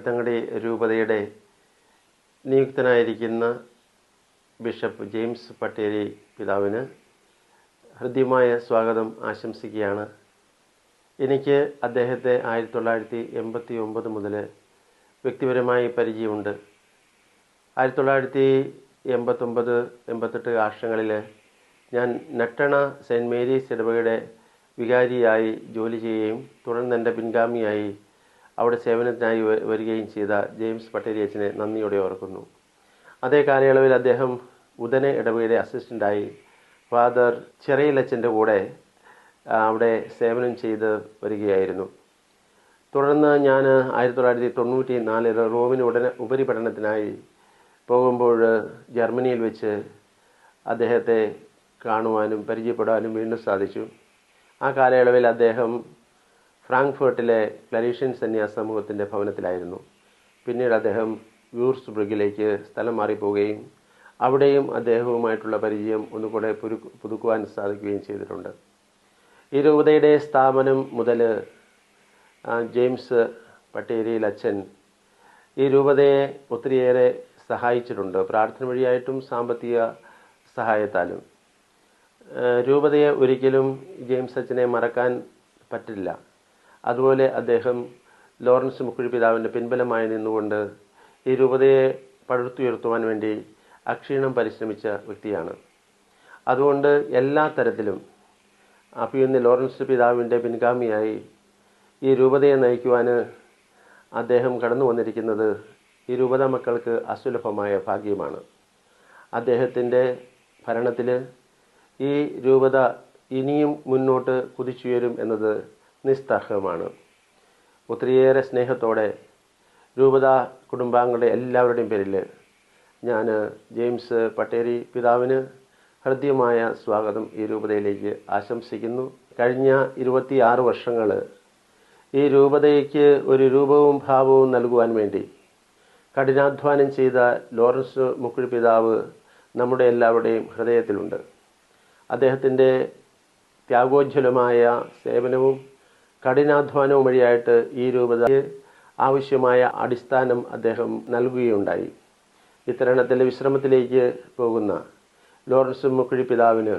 ബെൽത്തങ്ങടി രൂപതയുടെ നിയുക്തനായിരിക്കുന്ന bishop James Patteri പിതാവിന് ഹൃദ്യമായ സ്വാഗതം ആശംസിക്കുകയാണ്. എനിക്ക് അദ്ദേഹത്തെ ആയിരത്തി തൊള്ളായിരത്തി എൺപത്തി ഒമ്പത് മുതൽ വ്യക്തിപരമായി പരിചയമുണ്ട്. ആയിരത്തി തൊള്ളായിരത്തി എൺപത്തൊമ്പത് എൺപത്തെട്ട് വർഷങ്ങളിൽ ഞാൻ നട്ടണ സെന്റ് മേരീസ് ഇടവകയുടെ വികാരിയായി ജോലി ചെയ്യുകയും തുടർന്ന് എന്റെ പിൻഗാമിയായി അവിടെ സേവനത്തിനായി വരികയും ചെയ്ത ജെയിംസ് പട്ടേലിയച്ചനെ നന്ദിയോടെ ഓർക്കുന്നു. അതേ കാലയളവിൽ അദ്ദേഹം ഉദന ഇടവകയുടെ അസിസ്റ്റന്റായി ഫാദർ ചെറിയലച്ചന്റെ കൂടെ അവിടെ സേവനം ചെയ്ത് വരികയായിരുന്നു. തുടർന്ന് ഞാൻ ആയിരത്തി തൊള്ളായിരത്തി തൊണ്ണൂറ്റി നാലിൽ റോമിന് ഉടനെ ഉപരിപഠനത്തിനായി പോകുമ്പോൾ ജർമ്മനിയിൽ വെച്ച് അദ്ദേഹത്തെ കാണുവാനും പരിചയപ്പെടാനും വീണ്ടും സാധിച്ചു. ആ കാലയളവിൽ അദ്ദേഹം ഫ്രാങ്ക്ഫർട്ടിലെ ക്ലരീഷ്യൻ സന്യാസ സമൂഹത്തിന്റെ ഭവനത്തിലായിരുന്നു. പിന്നീട് അദ്ദേഹം വ്യൂർസ്ബ്രിഗിലേക്ക് സ്ഥലം മാറിപ്പോവുകയും അവിടെയും അദ്ദേഹവുമായിട്ടുള്ള പരിചയം ഒന്നുകൂടെ പുരു പുതുക്കുവാൻ സാധിക്കുകയും ചെയ്തിട്ടുണ്ട്. ഈ രൂപതയുടെ സ്ഥാപനം മുതൽ ജെയിംസ് പട്ടേരിയിൽ അച്ഛൻ ഈ രൂപതയെ ഒത്തിരിയേറെ സഹായിച്ചിട്ടുണ്ട്. പ്രാർത്ഥന വഴിയായിട്ടും സാമ്പത്തിക സഹായത്താലും. രൂപതയെ ഒരിക്കലും ജെയിംസ് അച്ഛനെ മറക്കാൻ പറ്റില്ല. അതുപോലെ അദ്ദേഹം ലോറൻസ് മുക്കുഴി പിതാവിന്റെ പിൻബലമായി നിന്നുകൊണ്ട് ഈ രൂപതയെ പടുത്തുയർത്തുവാൻ വേണ്ടി അക്ഷീണം പരിശ്രമിച്ച വ്യക്തിയാണ്. അതുകൊണ്ട് എല്ലാ തരത്തിലും അഭിയുന്ന ലോറൻസ് പിതാവിന്റെ പിൻഗാമിയായി ഈ രൂപതയെ നയിക്കുവാൻ അദ്ദേഹം കടന്നു വന്നിരിക്കുന്നത് ഈ രൂപത മക്കൾക്ക് അസുലഭമായ ഭാഗ്യമാണ്. അദ്ദേഹത്തിന്റെ ഭരണത്തിൽ ഈ രൂപത ഇനിയും മുന്നോട്ട് കുതിച്ചുയരും എന്നത് നിസ്തർഹമാണ് ഒത്തിരിയേറെ സ്നേഹത്തോടെ രൂപത കുടുംബാംഗങ്ങളുടെ എല്ലാവരുടെയും പേരിൽ ഞാൻ ജെയിംസ് പട്ടേരി പിതാവിന് ഹൃദ്യമായ സ്വാഗതം ഈ രൂപതയിലേക്ക് ആശംസിക്കുന്നു. കഴിഞ്ഞ ഇരുപത്തിയാറ് വർഷങ്ങൾ ഈ രൂപതയ്ക്ക് ഒരു രൂപവും ഭാവവും നൽകുവാൻ വേണ്ടി കഠിനാധ്വാനം ചെയ്ത ലോറൻസ് മുക്കുഴി പിതാവ് നമ്മുടെ എല്ലാവരുടെയും ഹൃദയത്തിലുണ്ട്. അദ്ദേഹത്തിന്റെ ത്യാഗോജ്വലമായ സേവനവും കഠിനാധ്വാനവും വഴിയായിട്ട് ഈ രൂപതയ്ക്ക് ആവശ്യമായ അടിസ്ഥാനം അദ്ദേഹം നൽകുകയുണ്ടായി. ഇത്തരണത്തിന്റെ വിശ്രമത്തിലേക്ക് പോകുന്ന ലോറൻസ് മുക്കുഴി പിതാവിന്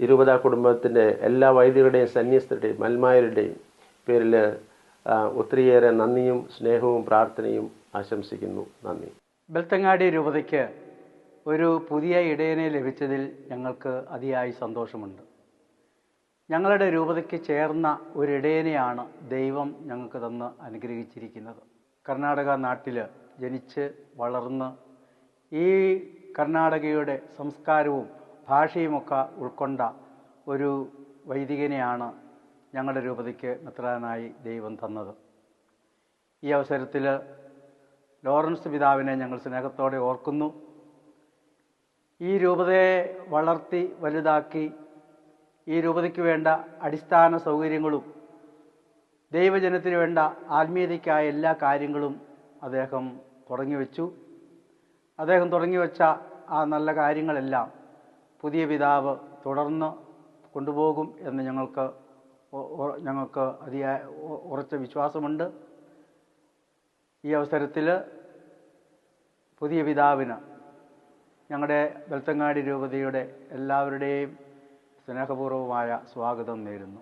ഇരുപത കുടുംബത്തിന്റെ എല്ലാ വൈദികരുടെയും സന്യസ്തരുടെയും മന്മാരുടെയും പേരിൽ ഒത്തിരിയേറെ നന്ദിയും സ്നേഹവും പ്രാർത്ഥനയും ആശംസിക്കുന്നു. നന്ദി. ബെൽത്തങ്ങാടി രൂപതയ്ക്ക് ഒരു പുതിയ ഇടയനെ ലഭിച്ചതിൽ ഞങ്ങൾക്ക് അതിയായി സന്തോഷമുണ്ട്. ഞങ്ങളുടെ രൂപതയ്ക്ക് ചേർന്ന ഒരു ഇടയനെയാണ് ദൈവം ഞങ്ങൾക്ക് തന്ന് അനുഗ്രഹിച്ചിരിക്കുന്നത്. കർണാടക നാട്ടിൽ ജനിച്ച് വളർന്ന് ഈ കർണാടകയുടെ സംസ്കാരവും ഭാഷയുമൊക്കെ ഉൾക്കൊണ്ട ഒരു വൈദികനെയാണ് ഞങ്ങളുടെ രൂപതയ്ക്ക് മെത്രാനായി ദൈവം തന്നത്. ഈ അവസരത്തിൽ ലോറൻസ് പിതാവിനെ ഞങ്ങൾ സ്നേഹത്തോടെ ഓർക്കുന്നു. ഈ രൂപതയെ വളർത്തി വലുതാക്കി ഈ രൂപതയ്ക്ക് വേണ്ട അടിസ്ഥാന സൗകര്യങ്ങളും ദൈവജനത്തിന് വേണ്ട ആത്മീയതയ്ക്കായ എല്ലാ കാര്യങ്ങളും അദ്ദേഹം തുടങ്ങി വെച്ചു. അദ്ദേഹം തുടങ്ങി വെച്ച ആ നല്ല കാര്യങ്ങളെല്ലാം പുതിയ പിതാവ് തുടർന്ന് കൊണ്ടുപോകും എന്ന് ഞങ്ങൾക്ക് ഞങ്ങൾക്ക് അതിയായ ഉറച്ച വിശ്വാസമുണ്ട്. ഈ അവസരത്തിൽ പുതിയ പിതാവിന് ഞങ്ങളുടെ ബെൽത്തങ്ങാടി രൂപതയുടെ എല്ലാവരുടെയും സ്നേഹപൂർവമായ സ്വാഗതം നേരുന്നു.